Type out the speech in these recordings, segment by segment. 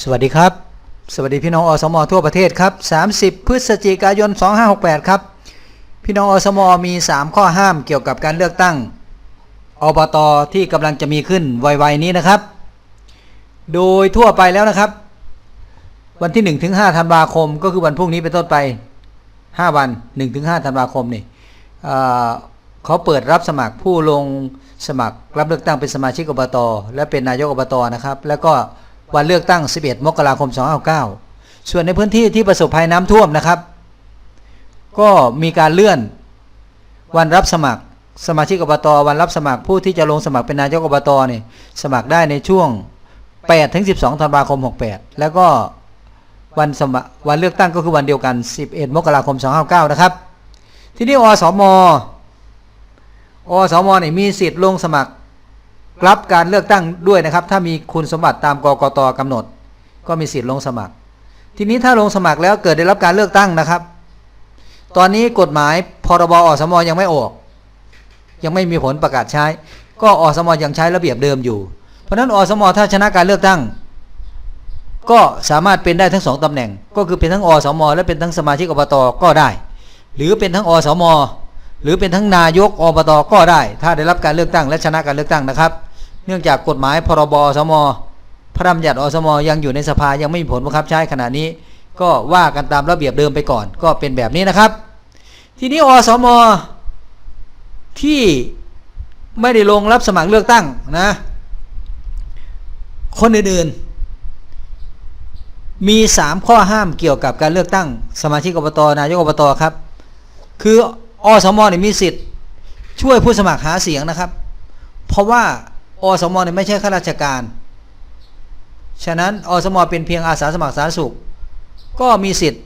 สวัสดีครับ สวัสดีพี่น้องอสมอทั่วประเทศครับ 30 พฤศจิกายน 2568 ครับ พี่น้องอสมอมี 3 ข้อห้ามเกี่ยวกับการเลือกตั้งอบตที่กำลังจะมีขึ้นไวๆนี้นะครับ โดยทั่วไปแล้วนะครับ วันที่ 1 ถึง 5 ธันวาคม ก็คือวันพรุ่งนี้เป็นต้นไป 5 วัน 1 ถึง 5 ธันวาคมนี่เเขาเปิดรับสมัครผู้ลงสมัครรับเลือกตั้งเป็นสมาชิกอบต และเป็นนายกอบตนะครับ แล้วก็ วันเลือกตั้ง 11 มกราคม 2569ส่วนในพื้นที่ที่ประสบภัยน้ำท่วมนะครับ ก็มีการเลื่อนวันรับสมัครสมาชิกอบตวันรับสมัครผู้ที่จะลงสมัครเป็นนายกอบตเนี่ยสมัครได้ในช่วง8ถึง12ธันวาคม 68 แล้วก็วันสมัครวันเลือกตั้งก็คือวันเดียวกัน 11 มกราคม 259 นะครับ ที่นี่อสมอสมเนี่ยมีสิทธิ์ลงสมัคร รับการเลือกตั้งด้วยนะครับ ถ้ามีคุณสมบัติตามกกตกำหนด ก็มีสิทธิ์ลงสมัคร ทีนี้ถ้าลงสมัครแล้วเกิดได้รับการเลือกตั้งนะครับ ตอนนี้กฎหมายพรบอสมยังไม่ออก ยังไม่มีผลประกาศใช้ ก็อสมยังใช้ระเบียบเดิมอยู่ เพราะฉะนั้นอสมถ้าชนะการเลือกตั้ง ก็สามารถเป็นได้ทั้งสองตำแหน่ง ก็คือเป็นทั้งอสม และเป็นทั้งสมาชิกอบตก็ได้ หรือเป็นทั้งอสม หรือเป็นทั้งนายกอบตก็ได้ ถ้าได้รับการเลือกตั้งและชนะการเลือกตั้งนะครับ เนื่องจากกฎหมายพรบอสมพระราชบัญญัติอสมยังอยู่ในสภายังไม่มีผลบังคับใช้ขณะนี้ ก็ว่ากันตามระเบียบเดิมไปก่อน ก็เป็นแบบนี้นะครับ ทีนี้อสมที่ไม่ได้ลงรับสมัครเลือกตั้งนะ คนอื่นๆมี 3 ข้อห้ามเกี่ยวกับการเลือกตั้ง สมาชิกอบตนายกอบตครับ คือ อสมเนี่ยมีสิทธิ์ ช่วยผู้สมัครหาเสียงนะครับ เพราะว่าอสมเนี่ยไม่ใช่ข้าราชการ ฉะนั้นอสมเป็นเพียงอาสาสมัครสาธารณสุข ก็มีสิทธิ์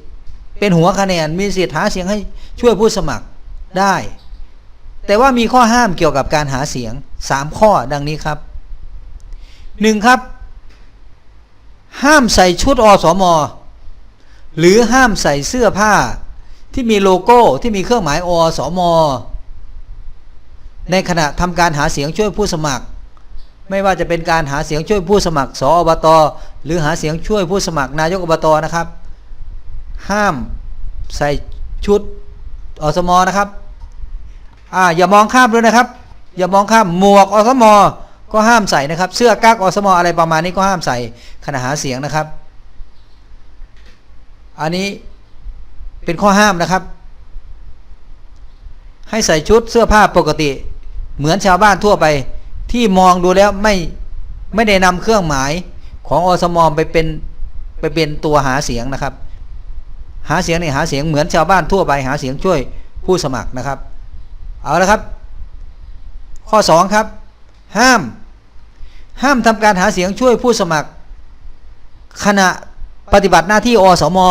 เป็นหัวคะแนนมีสิทธิ์หาเสียงให้ช่วยผู้สมัครได้ แต่ว่ามีข้อห้ามเกี่ยวกับการหาเสียง 3 ข้อดังนี้ครับ 1. ครับ ห้ามใส่ชุดอสม หรือห้ามใส่เสื้อผ้า ที่มีโลโก้ที่มีเครื่องหมายอสม ในขณะทำการหาเสียงช่วยผู้สมัคร ไม่ว่าจะเป็นการหาเสียงช่วยผู้สมัคร สอบต หรือหาเสียงช่วยผู้สมัครนายกอบตนะครับ ห้ามใส่ชุดอสมนะครับอ่าอย่ามองข้ามด้วยนะครับ อย่ามองข้ามหมวกอสมก็ห้ามใส่นะครับ เสื้อกั๊กอสมอะไรประมาณนี้ก็ห้ามใส่ขณะหาเสียงนะครับ อันนี้ เป็นข้อห้ามนะครับ ให้ใส่ชุดเสื้อผ้าปกติ เหมือนชาวบ้านทั่วไปที่มองดูแล้วไม่ไม่ได้นำเครื่องหมายของอสมอไปเป็นไปเป็นตัวหาเสียงนะครับ หาเสียงนี่หาเสียงเหมือนชาวบ้านทั่วไปหาเสียงช่วยผู้สมัครนะครับ เอาละครับ ข้อ 2 ครับ ห้าม ห้ามทำการหาเสียงช่วยผู้สมัคร ขณะปฏิบัติหน้าที่อสมอ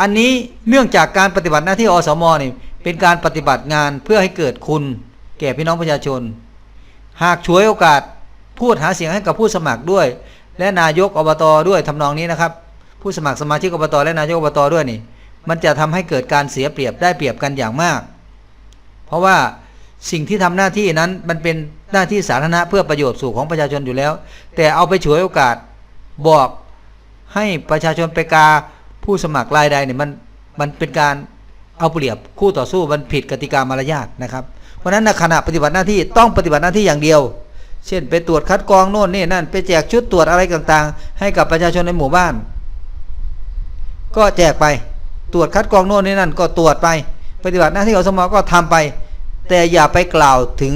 อันนี้เนื่องจากการปฏิบัติหน้าที่อสมนี่เป็นการปฏิบัติงานเพื่อให้เกิดคุณแก่พี่น้องประชาชน หากฉวยโอกาสพูดหาเสียงให้กับผู้สมัครด้วย และนายกอบตด้วยทำนองนี้นะครับ ผู้สมัครสมาชิกอบตและนายกอบตด้วยนี่ มันจะทำให้เกิดการเสียเปรียบได้เปรียบกันอย่างมาก เพราะว่าสิ่งที่ทำหน้าที่นั้นมันเป็นหน้าที่สาธารณะเพื่อประโยชน์สู่ของประชาชนอยู่แล้ว แต่เอาไปฉวยโอกาสบอกให้ประชาชนไปกา ผู้สมัครรายใดเนี่ยมันมันเป็นการเอาเปรียบคู่ต่อสู้มันผิดกติกามารยาทนะครับ เพราะฉะนั้นขณะปฏิบัติหน้าที่ต้องปฏิบัติหน้าที่อย่างเดียว เช่น ไปตรวจคัดกรองโน่นนี่นั่นไปแจกชุดตรวจอะไรต่างๆ ให้กับประชาชนในหมู่บ้าน ก็แจกไปตรวจคัดกรองโน่นนี่นั่นก็ตรวจไป ปฏิบัติหน้าที่ของสมอก็ทำไป แต่อย่าไปกล่าวถึง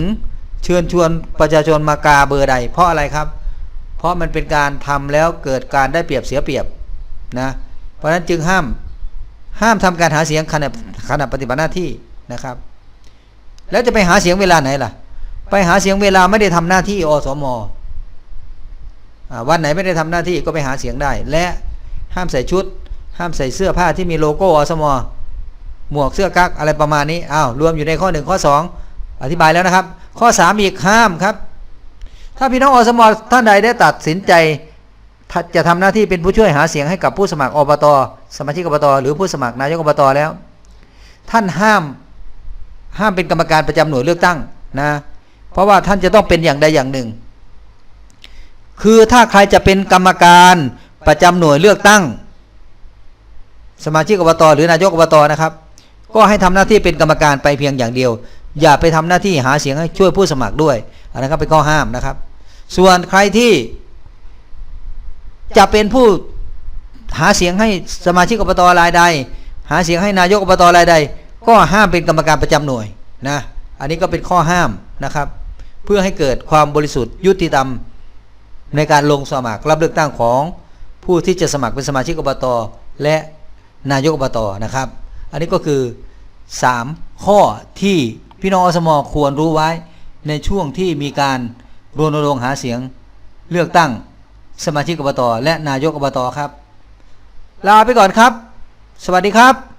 เชิญชวนประชาชนมากาเบอร์ใด เพราะอะไรครับ เพราะมันเป็นการทำแล้วเกิดการได้เปรียบเสียเปรียบนะ ราะฉะนั้นจึงห้ามห้ามทำการหาเสียงขณะขณะปฏิบัติหน้าที่นะครับ แล้วจะไปหาเสียงเวลาไหนล่ะ ไปหาเสียงเวลาไม่ได้ทำหน้าที่อสมอวันไหนไม่ได้ทำหน้าที่ก็ไปหาเสียงได้ และห้ามใส่ชุด ห้ามใส่เสื้อผ้าที่มีโลโก้อสมหมวกเสื้อกั๊กอะไรประมาณนี้อ้าวรวมอยู่ในข้อหนึ่งข้อสองอธิบายแล้วนะครับ ข้อสามอีกห้ามครับ ถ้าพี่น้องอสมท่านใดได้ตัดสินใจ จะทำหน้าที่เป็นผู้ช่วยหาเสียงให้กับผู้สมัครอบตสมาชิกอบตหรือผู้สมัครนายกอบตแล้ว ท่านห้ามห้ามเป็นกรรมการประจำหน่วยเลือกตั้งนะเพราะว่าท่านจะต้องเป็นอย่างใดอย่างหนึ่ง คือถ้าใครจะเป็นกรรมการประจำหน่วยเลือกตั้ง สมาชิกอบตหรือนายกอบตนะครับ ก็ให้ทำหน้าที่เป็นกรรมการไปเพียงอย่างเดียว อย่าไปทำหน้าที่หาเสียงให้ช่วยผู้สมัครด้วยอันนั้นก็เป็นข้อห้ามนะครับ ส่วนใครที่ จะเป็นผู้หาเสียงให้สมาชิกอบตรายใด หาเสียงให้นายกอบตรายใด ก็ห้ามเป็นกรรมการประจำหน่วยนะอันนี้ก็เป็นข้อห้ามนะครับ เพื่อให้เกิดความบริสุทธิ์ยุติธรรมในการลงสมัครรับเลือกตั้งของผู้ที่จะสมัครเป็นสมาชิกอบตและนายกอบตนะครับ อันนี้ก็คือ 3 ข้อที่พี่น้องอสมควรรู้ไว้ในช่วงที่มีการรณรงค์หาเสียงเลือกตั้ง สมาชิกอบตและนายกอบตครับ ลาไปก่อนครับ สวัสดีครับ